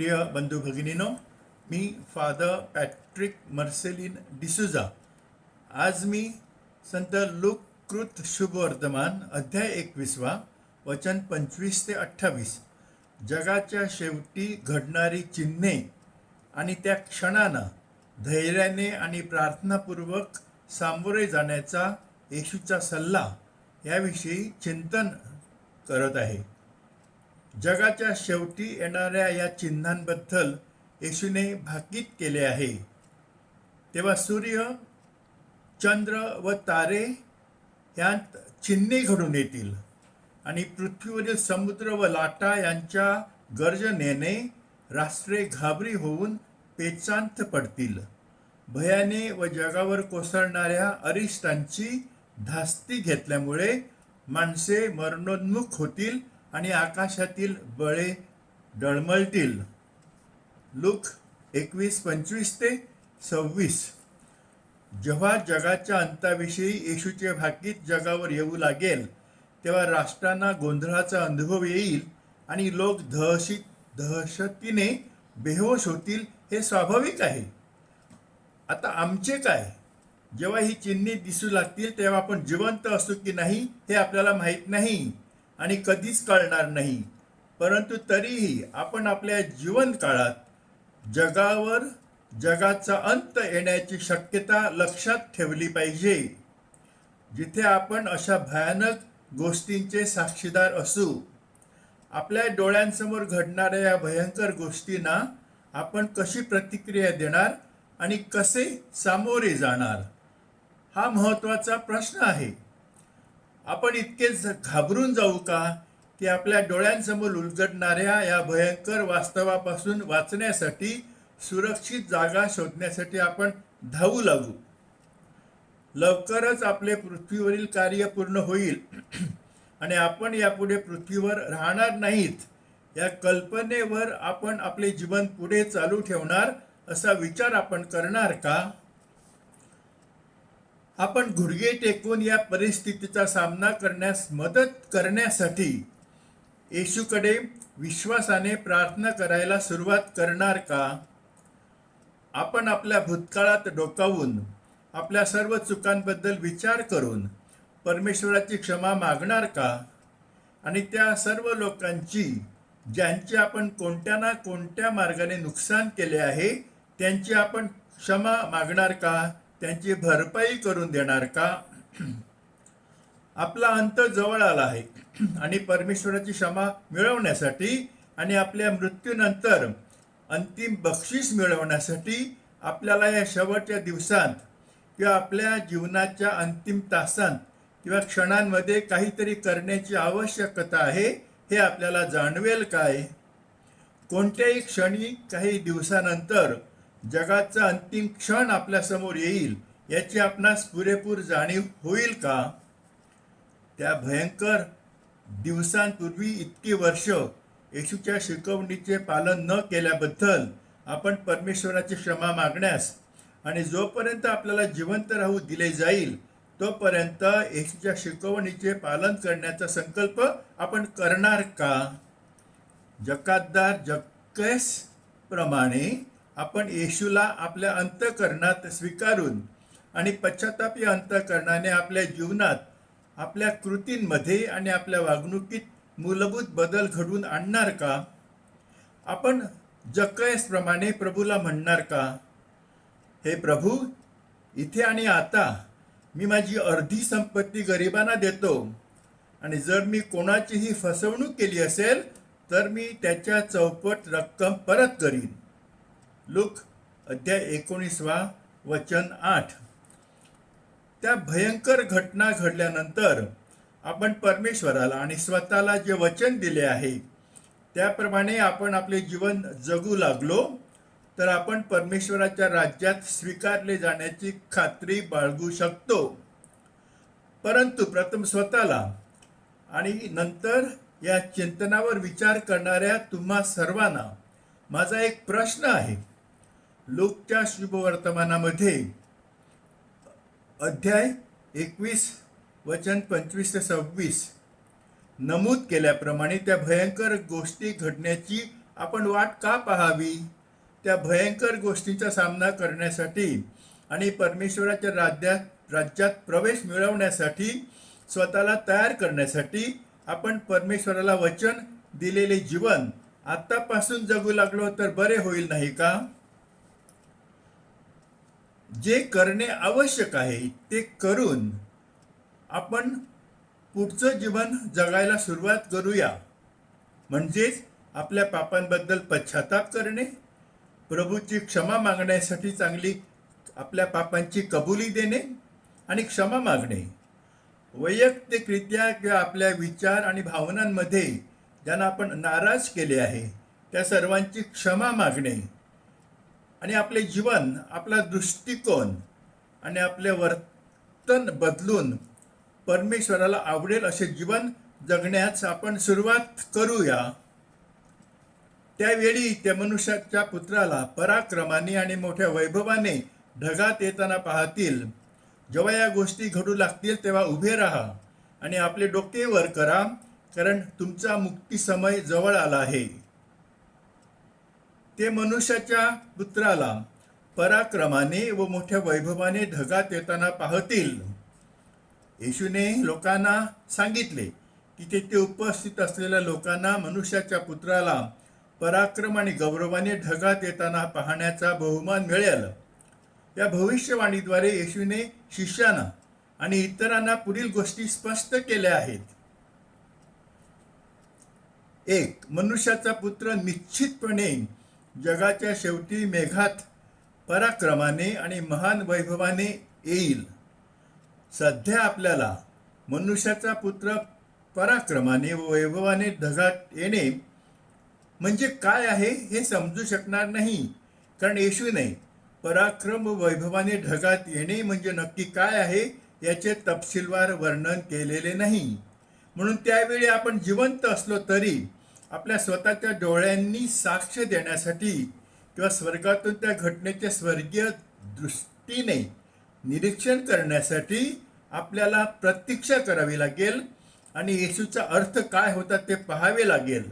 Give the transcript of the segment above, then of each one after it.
प्रिय बंधू भगिनीनो मी फादर पॅट्रिक मर्सेलिन डिसुजा आज मी संत लुकृत शुभवर्धमान अध्याय एकवीसवा वचन पंचवीस ते अठ्ठावीस. जगाच्या शेवटी घडणारी चिन्हे आणि त्या क्षणांना धैर्याने आणि प्रार्थनापूर्वक सामोरे जाण्याचा येशूचा सल्ला याविषयी चिंतन करत आहे. जगाच्या शेवटी येणाऱ्या या चिन्हांबद्दल येशूने भाकीत केले आहे. तेव्हा सूर्य चंद्र व तारे यांत चिन्हे घडून येतील आणि पृथ्वीवरील समुद्र व लाटा यांच्या गर्जनेने राष्ट्रे घाबरी होऊन पेचांत पडतील. भयाने व जगावर कोसळणाऱ्या अरिष्टांची धास्ती घेतल्यामुळे माणसे मरणोन्मुख होतील आणि आकाशातील बळे डळमळतील. लुक एकवीस पंचवीस ते सव्वीस. जेव्हा जगाच्या अंताविषयी येशूचे भाकीत जगावर येऊ लागेल तेव्हा राष्ट्रांना गोंधळाचा अनुभव येईल आणि लोक दहशी दहशतीने बेहोश होतील हे स्वाभाविक आहे. आता आमचे काय? जेव्हा ही चिन्हे दिसू लागतील तेव्हा आपण जिवंत असू की नाही हे आपल्याला माहीत नाही. आणि कधीच कळणार नाही. परंतु तरीही आपण आपल्या जीवन काळात जगावर जगाचा अंत येण्याची शक्यता लक्षात ठेवली पाहिजे. जिथे आपण अशा भयानक गोष्टींचे साक्षीदार असू आपल्या डोळ्यांसमोर घडणाऱ्या या भयंकर गोष्टींना आपण कशी प्रतिक्रिया देणार आणि कसे सामोरे जाणार हा महत्त्वाचा प्रश्न आहे. आपण इतके घाबरून जाऊ का? की आपल्या डोळ्यांसमोर उलगडणाऱ्या या भयंकर वास्तवापासून वाचण्यासाठी सुरक्षित जागा शोधण्यासाठी आपण धावू लागू. लवकरच आपले पृथ्वीवरील कार्य पूर्ण होईल. आणि आपण यापुढे पृथ्वीवर राहणार नाहीत. या कल्पनेवर आपण आपले जीवन पुढे चालू ठेवणार असा विचार आपण करणार का? आपण गुडघे टेकून या परिस्थितीचा सामना करण्यास मदत करण्यासाठी येशूकडे विश्वासाने प्रार्थना करायला सुरुवात करणार का? आपण आपल्या भूतकाळात डोकावून आपल्या सर्व चुकांबद्दल विचार करून परमेश्वराची क्षमा मागणार का? आणि त्या सर्व लोकांची ज्यांचे आपण कोणत्या ना कोणत्या मार्गाने नुकसान केले आहे त्यांची आपण क्षमा मागणार का? त्यांची भरपाई करून देणार का? आपला अंत जवळ आला आहे. आणि परमेश्वराची क्षमा मिळवण्यासाठी आणि आपल्या मृत्यूनंतर अंतिम बक्षीस मिळवण्यासाठी आपल्याला या शेवटच्या दिवसांत किंवा आपल्या जीवनाच्या अंतिम तासांत किंवा क्षणांमध्ये काहीतरी करण्याची आवश्यकता आहे हे आपल्याला जाणवेल काय? कोणत्याही क्षणी काही दिवसानंतर जगाचा अंतिम क्षण आपल्यासमोर येईल याची आपणास पुरेपूर जाणीव होईल का? त्या भयंकर दिवसांपूर्वी इतकी वर्ष येशूच्या शिकवणीचे पालन न केल्याबद्दल आपण परमेश्वराची क्षमा मागण्यास आणि जोपर्यंत आपल्याला जिवंत राहू दिले जाईल तोपर्यंत येशूच्या शिकवणीचे पालन करण्याचा संकल्प आपण करणार का? जकातदार जक्केस प्रमाणे आपण येशूला आपल्या अंतकरणात स्वीकारून आणि पश्चातापी अंतकरणाने आपल्या जीवनात आपल्या कृतींमध्ये आणि आपल्या वागणुकीत मूलभूत बदल घडवून आणणार का? आपण जकयसप्रमाणे प्रभूला म्हणणार का? हे प्रभू इथे आणि आता मी माझी अर्धी संपत्ती गरिबांना देतो आणि जर मी कोणाचीही फसवणूक केली असेल तर मी त्याच्या चौपट रक्कम परत करीन. लुक अध्याय एकोणीसवा वचन आठ. त्या भयंकर घटना घडल्यानंतर आपण परमेश्वराला आणि स्वतःला जे वचन दिले आहे त्याप्रमाणे आपण आपले जीवन जगू लागलो तर आपण परमेश्वराच्या राज्यात स्वीकारले जाण्याची खात्री बाळगू शकतो. परंतु प्रथम स्वतःला आणि नंतर या चिंतनावर विचार करणाऱ्या तुम्हा सर्वांना माझा एक प्रश्न आहे. लोकच्या शुभवर्तमानामध्ये अध्याय एकवीस वचन पंचवीस ते सव्वीस नमूद केल्याप्रमाणे त्या भयंकर गोष्टी घडण्याची आपण वाट का पाहावी? त्या भयंकर गोष्टींचा सामना करण्यासाठी आणि परमेश्वराच्या राज्यात राज्यात प्रवेश मिळवण्यासाठी स्वतःला तयार करण्यासाठी आपण परमेश्वराला वचन दिलेले जीवन आत्तापासून जगू लागलो तर बरे होईल नाही का? जे करणे आवश्यक आहे ते करून आपण पुढचं जीवन जगायला सुरुवात करूया. म्हणजेच आपल्या पापांबद्दल पश्चाताप करणे प्रभूची क्षमा मागण्यासाठी चांगली आपल्या पापांची कबुली देणे आणि क्षमा मागणे. वैयक्तिकरित्या किंवा आपल्या विचार आणि भावनांमध्ये ज्यांना आपण नाराज केले आहे त्या सर्वांची क्षमा मागणे. आणि आपले जीवन आपला दृष्टिकोन आणि आपले वर्तन बदलून परमेश्वराला आवडेल असे जीवन जगण्यास आपण सुरुवात करूया. त्यावेळी त्या मनुष्याच्या पुत्राला पराक्रमाने आणि मोठ्या वैभवाने ढगात येताना पाहतील. जेव्हा या गोष्टी घडू लागतील तेव्हा उभे राहा आणि आपले डोके वर करा कारण तुमचा मुक्ती समय जवळ आला आहे. ते मनुष्याच्या पुत्राला पराक्रमाने व मोठ्या वैभवाने ढगात येताना पाहतील. येशूने लोकांना सांगितले की तेथे उपस्थित असलेल्या लोकांना मनुष्याच्या पुत्राला पराक्रम आणि गौरवाने ढगात येताना पाहण्याचा बहुमान मिळेल. या भविष्यवाणीद्वारे येशूने शिष्यांना आणि इतरांना पुढील गोष्टी स्पष्ट केल्या आहेत. एक मनुष्याचा पुत्र निश्चितपणे जगाच्या शेवटी मेघात पराक्रमाने आणि महान वैभवाने येईल. सध्या आपल्याला मनुष्याचा पुत्र पराक्रमाने व वैभवाने ढगात येणे म्हणजे काय आहे हे समजू शकणार नाही. कारण येशूने पराक्रम व वैभवाने ढगात येणे म्हणजे नक्की काय आहे याचे तपशीलवार वर्णन केलेले नाही. म्हणून त्यावेळी आपण जिवंत असलो तरी आपल्या स्वतःच्या डोळ्यांनी साक्ष देण्यासाठी किंवा स्वर्गातून त्या घटनेचे स्वर्गीय दृष्टीने निरीक्षण करण्यासाठी आपल्याला प्रतीक्षा करावी लागेल आणि येशूचा अर्थ काय होता ते पाहावे लागेल.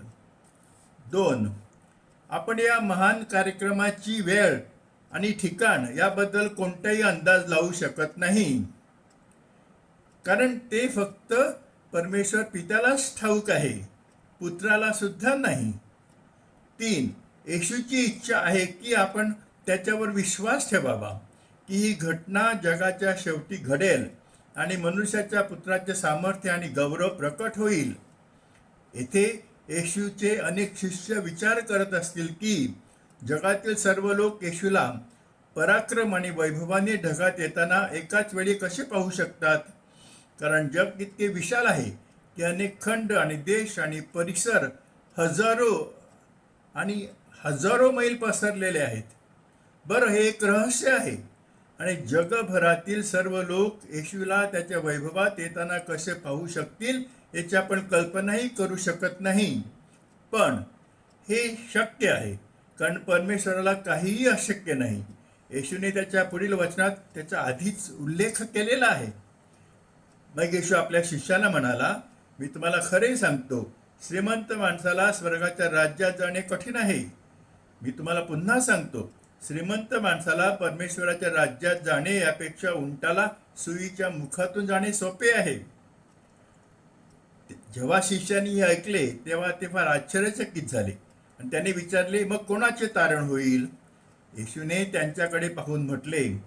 दोन आपण या महान कार्यक्रमाची वेळ आणि ठिकाण याबद्दल कोणताही अंदाज लावू शकत नाही. कारण ते फक्त परमेश्वर पित्यालाच ठाऊक आहे. पुत्राला सुद्धा नाही. तीन येशूची इच्छा आहे की आपण त्याच्यावर विश्वास ठेवावा की ही घटना जगाच्या शेवटी घडेल आणि मनुष्याच्या पुत्राचे सामर्थ्य आणि गौरव प्रकट होईल. येथे येशूचे अनेक शिष्य विचार करत असतील की जगातील सर्व लोक येशूला पराक्रम आणि वैभवाने ढगात येताना एकाच वेळी कसे पाहू शकतात? कारण जग इतके विशाल आहे याने अनेक खंड आणि देश आणि परिसर हजारो आणि हजारो मैल पसरलेले आहेत. बरं हे एक रहस्य आहे. आणि जगभरातील सर्व लोक येशूला त्याच्या वैभवात येताना कसे पाहू शकतील याची आपण कल्पनाही करू शकत नाही. पण हे शक्य आहे कारण परमेश्वराला काहीही अशक्य नाही. येशूने त्याच्या पुढील वचनात त्याचा आधीच उल्लेख केलेला आहे. मग येशू आपल्या शिष्याला म्हणाला मी तुम्हाला खरे सांगतो श्रीमंत माणसाला स्वर्गाच्या राज्यात जाणे कठीण आहे. मी तुम्हाला पुन्हा सांगतो श्रीमंत माणसाला परमेश्वराच्या राज्यात जाणे यापेक्षा उंटाला सुईच्या मुखातून जाणे सोपे आहे. जेव्हा शिष्यांनी हे ऐकले तेव्हा ते फार आश्चर्यचकित झाले. आणि त्याने विचारले मग कोणाचे तारण होईल? येशूने त्यांच्याकडे पाहून म्हटले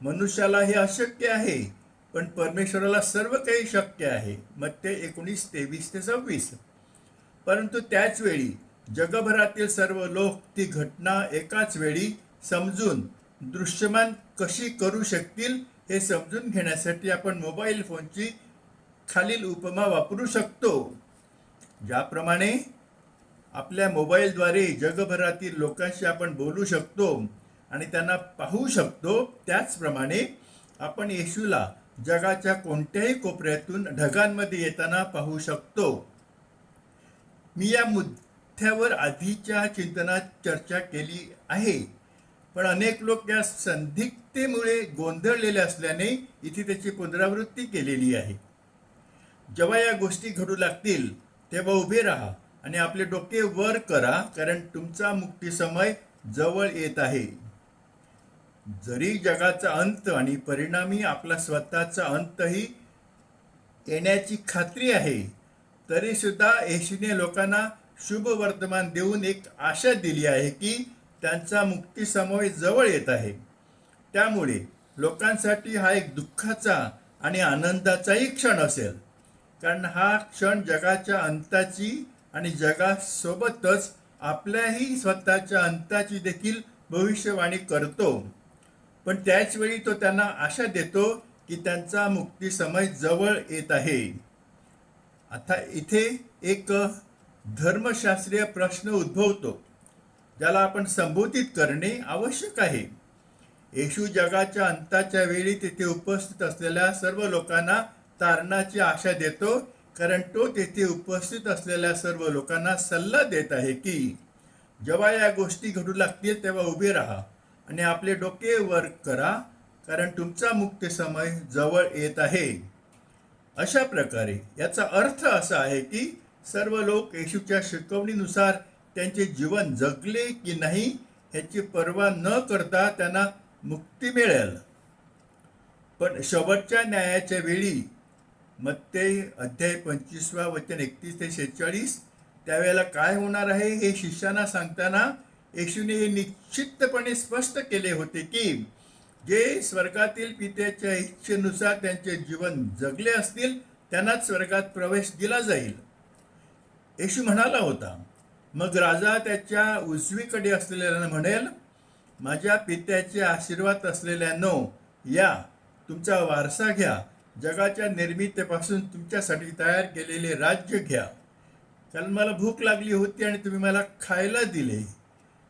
मनुष्याला हे अशक्य आहे. पण परमेश्वराला सर्व काही शक्य आहे. मग ते एकोणीस तेवीस ते सव्वीस. परंतु त्याच वेळी जगभरातील सर्व लोक ती घटना एकाच वेळी समजून दृश्यमान कशी करू शकतील हे समजून घेण्यासाठी आपण मोबाईल फोनची खालील उपमा वापरू शकतो. ज्याप्रमाणे आपल्या मोबाईलद्वारे जगभरातील लोकांशी आपण बोलू शकतो आणि त्यांना पाहू शकतो. त्याचप्रमाणे आपण येशूला जगाच्या कोणत्याही कोपऱ्यातून ढगांमध्ये येताना पाहू शकतो. मी या मुद्द्यावर आधीच्या चिंतनात चर्चा केली आहे. पण अनेक लोक या संदिग्धतेमुळे गोंधळलेले असल्याने इथे त्याची पुनरावृत्ती केलेली आहे. जेव्हा या गोष्टी घडू लागतील तेव्हा उभे राहा आणि आपले डोके वर करा कारण तुमचा मुक्ती समय जवळ येत आहे. जरी जगाचा अंत आणि परिणामी आपला स्वतःचा अंतही येण्याची खात्री आहे तरी सुद्धा येशूने लोकांना शुभ वर्तमान देऊन एक आशा दिली आहे की त्यांचा मुक्तीसमवय जवळ येत आहे. त्यामुळे लोकांसाठी हा एक दुःखाचा आणि आनंदाचाही क्षण असेल. कारण हा क्षण जगाच्या अंताची आणि जगासोबतच आपल्याही स्वतःच्या अंताची देखील भविष्यवाणी करतो. पण त्याच वेळी तो त्यांना आशा देतो की त्यांचा मुक्ती समय जवळ येत आहे. आता इथे एक धर्मशास्त्रीय प्रश्न उद्भवतो ज्याला आपण संबोधित करणे आवश्यक आहे. येशू जगाच्या अंताच्या वेळी तेथे उपस्थित असलेल्या सर्व लोकांना तारणाची आशा देतो कारण तो तेथे उपस्थित असलेल्या सर्व लोकांना सल्ला देत आहे की जेव्हा या गोष्टी घडू लागतील तेव्हा उभे राहा. आणि आपले डोके वर करा कारण तुमचा मुक्त समय जवळ येत आहे. अशा प्रकारे याचा अर्थ असा आहे की सर्व लोक येशूच्या शिकवणीनुसार त्यांचे जीवन जगले की नाही ह्याची पर्वा न करता त्यांना मुक्ती मिळेल. पण शेवटच्या न्यायाच्या वेळी मत्ते अध्याय पंचवीसवा वचन एकतीस ते शेहेचाळीस त्यावेळेला काय होणार आहे हे शिष्यांना सांगताना येशूने हे निश्चितपणे स्पष्ट केले होते की जे स्वर्गातील पित्याच्या इच्छेनुसार त्यांचे जीवन जगले असतील त्यांनाच स्वर्गात प्रवेश दिला जाईल. येशू म्हणाला होता मग राजा त्याच्या उजवीकडे असलेल्यानं म्हणेल माझ्या पित्याचे आशीर्वाद असलेल्यानो या तुमचा वारसा घ्या. जगाच्या निर्मितीपासून तुमच्यासाठी तयार केलेले राज्य घ्या. कारण मला भूक लागली होती आणि तुम्ही मला खायला दिले.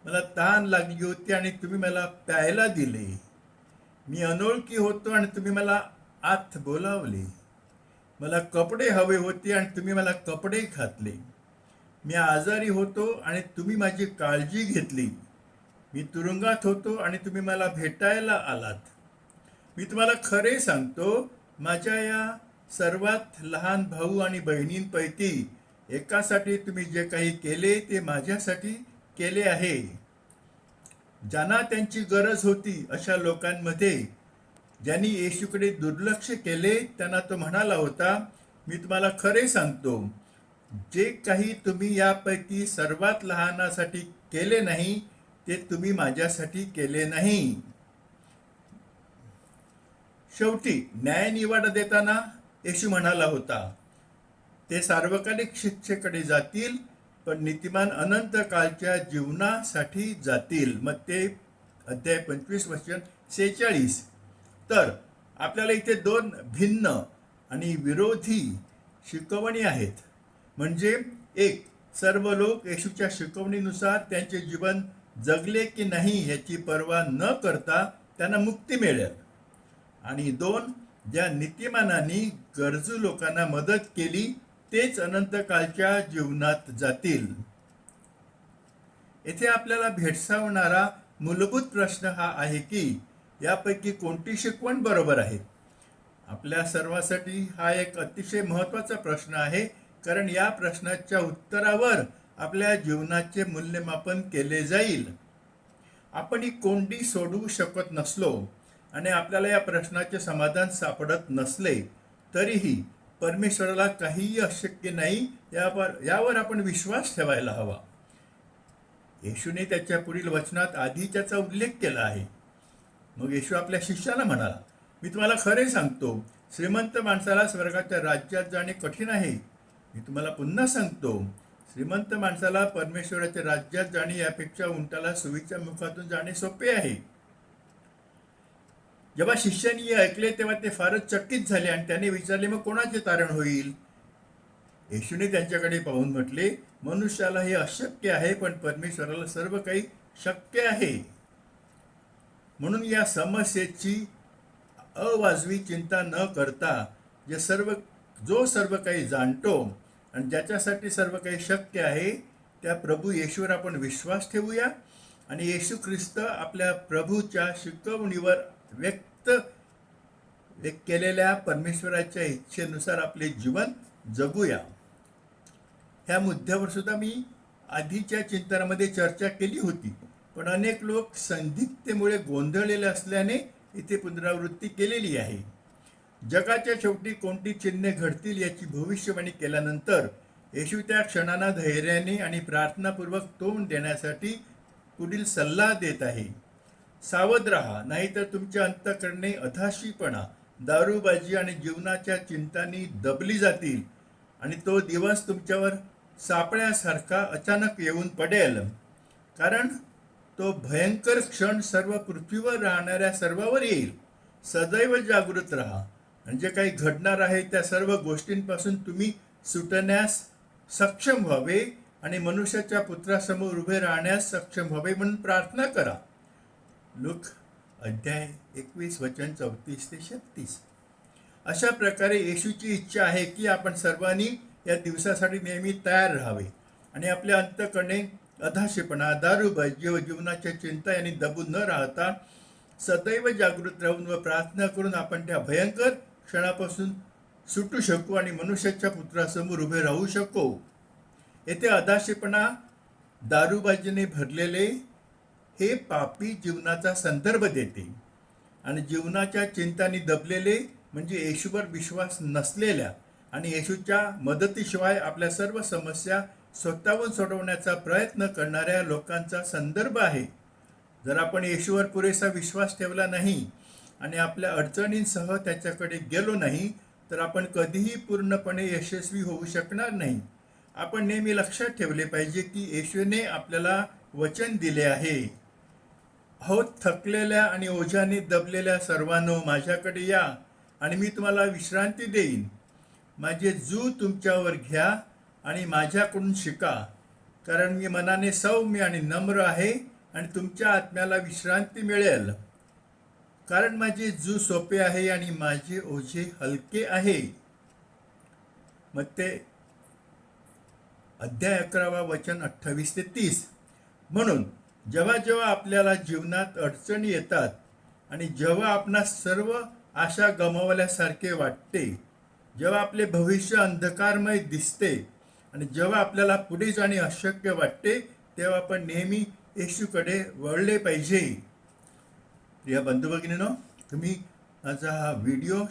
मला ताण लागली होती आणि तुम्ही मला प्यायला दिले. मी अनोळखी होतो आणि तुम्ही मला आत बोलावले. मला कपडे हवे होते आणि तुम्ही मला कपडे घातले. मी आजारी होतो आणि तुम्ही माझी काळजी घेतली. मी तुरुंगात होतो आणि तुम्ही मला भेटायला आलात. मी तुम्हाला खरे सांगतो माझ्या या सर्वात लहान भाऊ आणि बहिणींपैकी एकासाठी तुम्ही जे काही केले ते माझ्यासाठी केले आहे. ज्यांना त्यांची गरज होती अशा लोकांमध्ये ज्यांनी येशूकडे दुर्लक्ष केले त्यांना तो म्हणाला होता मी तुम्हाला खरे सांगतो जे काही तुम्ही यापैकी सर्वात लहानासाठी केले नाही ते तुम्ही माझ्यासाठी केले नाही. शेवटी न्यायनिवाडा देताना येशू म्हणाला होता ते सार्वकालिक शिक्षेकडे जातील पण नीतिमान अनंत काळच्या जीवनासाठी जातील. मग ते अध्याय पंचवीस वचन सेहेचाळीस. तर आपल्याला इथे दोन भिन्न आणि विरोधी शिकवणी आहेत. म्हणजे एक सर्व लोक येशूच्या शिकवणीनुसार त्यांचे जीवन जगले की नाही याची पर्वा न करता त्यांना मुक्ती मिळेल. आणि दोन ज्या नीतिमानांनी गरजू लोकांना मदत केली तेच अनंतकालच्या जीवनात जातील. येथे आपल्याला भेडसावणारा मूलभूत प्रश्न हा आहे की यापैकी कोणती शिकवण बरोबर आहे? आपल्या सर्वांसाठी हा एक अतिशय महत्त्वाचा प्रश्न आहे कारण या प्रश्नाच्या उत्तरावर आपल्या जीवनाचे मूल्यमापन केले जाईल. आपण ही कोंडी सोडवू शकत नसलो आणि आपल्याला या प्रश्नाचे समाधान सापडत नसले तरीही परमेश्वराला काहीही अशक्य नाही यावर यावर आपण विश्वास ठेवायला हवा. येशूने त्याच्या पुढील वचनात आधी त्याचा उल्लेख केला आहे. मग येशू आपल्या शिष्याला म्हणाला मी तुम्हाला खरे सांगतो श्रीमंत माणसाला स्वर्गाच्या राज्यात जाणे कठीण आहे. मी तुम्हाला पुन्हा सांगतो श्रीमंत माणसाला परमेश्वराच्या राज्यात जाणे यापेक्षा उंटाला सुवीच्या मुखातून जाणे सोपे आहे. जेव्हा शिष्यांनी हे ऐकले तेव्हा ते फारच चकित झाले आणि त्याने विचारले मग कोणाचे तारण होईल? येशूने त्यांच्याकडे पाहून म्हटले मनुष्याला हे अशक्य आहे पण परमेश्वराला सर्व काही शक्य आहे. म्हणून या समस्येची अवाजवी चिंता न करता जे सर्व जो सर्व काही जाणतो आणि ज्याच्यासाठी सर्व काही शक्य आहे त्या प्रभू येशूवर आपण विश्वास ठेवूया आणि येशू ख्रिस्त आपल्या प्रभूच्या शिकवणीवर व्यक्त व्यक्त केलेल्या परमेश्वराच्या इच्छेनुसार आपले जीवन जगूया. ह्या मुद्द्यावर सुद्धा मी आधीच्या चिंतनामध्ये चर्चा केली होती. पण अनेक लोक संदिग्धतेमुळे गोंधळलेले असल्याने इथे पुनरावृत्ती केलेली आहे. जगाच्या शेवटी कोणती चिन्हे घडतील याची भविष्यवाणी केल्यानंतर येशू त्या क्षणांना धैर्याने आणि प्रार्थनापूर्वक तोंड देण्यासाठी पुढील सल्ला देत आहे. सावध राहा नाहीतर तुमच्या अंतकरणे अथाशीपणा दारूबाजी आणि जीवनाच्या चिंतांनी दबली जातील आणि तो दिवस तुमच्यावर सापळ्यासारखा अचानक येऊन पडेल. कारण तो भयंकर क्षण सर्व पृथ्वीवर राहणाऱ्या सर्वावर येईल. सदैव जागृत राहा. आणि जे काही घडणार आहे त्या सर्व गोष्टींपासून तुम्ही सुटण्यास सक्षम व्हावे आणि मनुष्याच्या पुत्रासमोर उभे राहण्यास सक्षम व्हावे म्हणून प्रार्थना करा. लुक अध्याय एकवीस वचन चौतीस ते छत्तीस. अशा प्रकारे येशूची इच्छा आहे की आपण सर्वांनी या दिवसासाठी नेहमी तयार राहावे आणि आपल्या अंतकडे अधाशेपणा दारूबाजी व जीवनाच्या चिंता यांनी दबून न राहता सदैव जागृत राहून व प्रार्थना करून आपण त्या भयंकर क्षणापासून सुटू शकू आणि मनुष्याच्या पुत्रासमोर उभे राहू शकू. येथे अधाशेपणा दारूबाजीने भरलेले हे पापी जीवनाचा संदर्भ देते. आणि जीवनाच्या चिंतांनी दबलेले म्हणजे येशूवर विश्वास नसलेल्या आणि येशूच्या मदतीशिवाय आपल्या सर्व समस्या स्वतःहून सोडवण्याचा प्रयत्न करणाऱ्या लोकांचा संदर्भ आहे. जर आपण येशूवर पुरेसा विश्वास ठेवला नाही आणि आपल्या अडचणींसह त्याच्याकडे गेलो नाही तर आपण कधीही पूर्णपणे यशस्वी होऊ शकणार नाही. आपण नेहमी लक्षात ठेवले पाहिजे की येशूने आपल्याला वचन दिले आहे. हो थकलेल्या आणि ओझ्याने दबलेल्या सर्वांनो माझ्याकडे या आणि मी तुम्हाला विश्रांती देईन. माझे जू तुमच्यावर घ्या आणि माझ्याकडून शिका. कारण मी मनाने सौम्य आणि नम्र आहे आणि तुमच्या आत्म्याला विश्रांती मिळेल. कारण माझे जू सोपे आहे आणि माझे ओझे हलके आहे. मग ते अध्याय अकरावा वचन अठ्ठावीस ते तीस. म्हणून जेव्हा जेव्हा आपल्याला जीवनात अडचणी येतात आणि जेव्हा आपणास सर्व आशा गमावल्यासारखे वाटते जेव्हा आपले भविष्य अंधकारमय दिसते आणि जेव्हा आपल्याला पुढे जाणे अशक्य वाटते तेव्हा आपण नेहमी येशूकडे वळले पाहिजे. प्रिय बंधू भगिनीनो तुम्ही माझा हा व्हिडिओ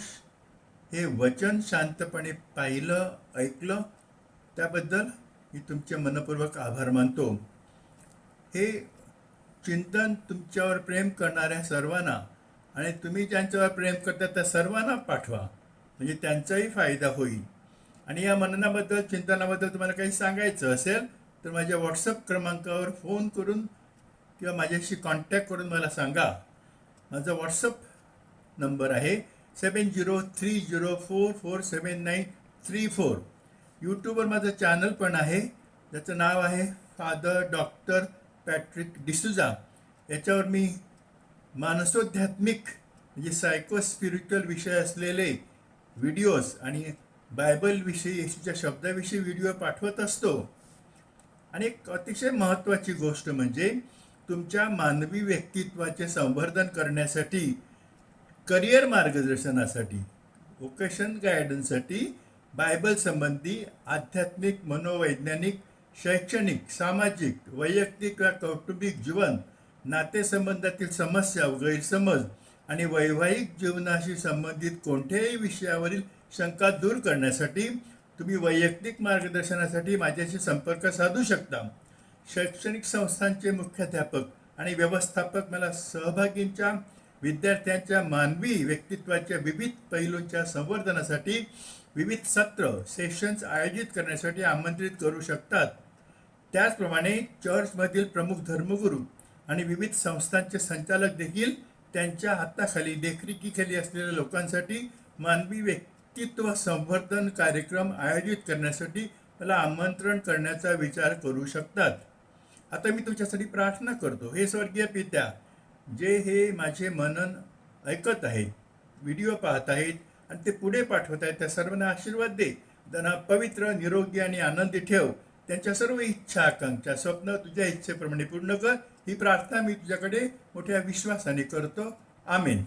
हे वचन शांतपणे पाहिलं ऐकलं त्याबद्दल मी तुमचे मनपूर्वक आभार मानतो. हे चिंतन तुमच्यावर प्रेम करणाऱ्या सर्वांना आणि तुम्ही ज्यांच्यावर प्रेम करता त्या सर्वांना पाठवा. म्हणजे त्यांचाही फायदा होईल. आणि या मननाबद्दल चिंतनाबद्दल तुम्हाला काही सांगायचं असेल तर माझ्या व्हॉट्सअप क्रमांकावर फोन करून किंवा माझ्याशी कॉन्टॅक्ट करून मला सांगा. माझा व्हॉट्सअप नंबर आहे seven zero three zero four four seven nine three four यूट्यूबवर माझं चॅनल पण आहे. ज्याचं नाव आहे फादर डॉक्टर पॅट्रिक डिसुजा याच्यावर मी मानसोध्यात्मिक म्हणजे सायको स्पिरिच्युअल विषय असलेले व्हिडिओज आणि बायबलविषयी येशूच्या शब्दाविषयी व्हिडिओ पाठवत असतो. आणि एक अतिशय महत्त्वाची गोष्ट म्हणजे तुमच्या मानवी व्यक्तित्वाचे संवर्धन करण्यासाठी करिअर मार्गदर्शनासाठी वोकेशन गायडन्ससाठी बायबल संबंधी आध्यात्मिक मनोवैज्ञानिक शैक्षणिक सामाजिक वैयक्तिक व कौटुंबिक जीवन नातेसंबंधातील समस्या गैरसमज आणि वैवाहिक जीवनाशी संबंधित कोणत्याही विषयावरील शंका दूर करण्यासाठी तुम्ही वैयक्तिक मार्गदर्शनासाठी माझ्याशी संपर्क साधू शकता. शैक्षणिक संस्थांचे मुख्याध्यापक आणि व्यवस्थापक मला सहभागींच्या विद्यार्थ्यांच्या मानवी व्यक्तित्वाच्या विविध पैलूंच्या संवर्धनासाठी विविध सत्र सेशन्स आयोजित करण्यासाठी आमंत्रित करू शकतात. त्याचप्रमाणे चर्चमधील प्रमुख धर्मगुरू आणि विविध संस्थांचे संचालक देखील त्यांच्या हाताखाली देखरेखीखाली असलेल्या लोकांसाठी मानवी व्यक्तित्व संवर्धन कार्यक्रम आयोजित करण्यासाठी मला आमंत्रण करण्याचा विचार करू शकतात. आता मी तुमच्यासाठी प्रार्थना करतो. हे स्वर्गीय पित्या जे हे माझे मनन ऐकत आहेत व्हिडिओ पाहत आहेत आणि ते पुढे पाठवत आहेत त्या सर्वांना आशीर्वाद दे. त्यांना पवित्र निरोगी आणि आनंदी ठेव. त्यांच्या सर्व इच्छा आकांक्षा स्वप्न तुझ्या इच्छेप्रमाणे पूर्ण कर. ही प्रार्थना मी तुझ्याकडे मोठ्या विश्वासाने करतो. आमेन.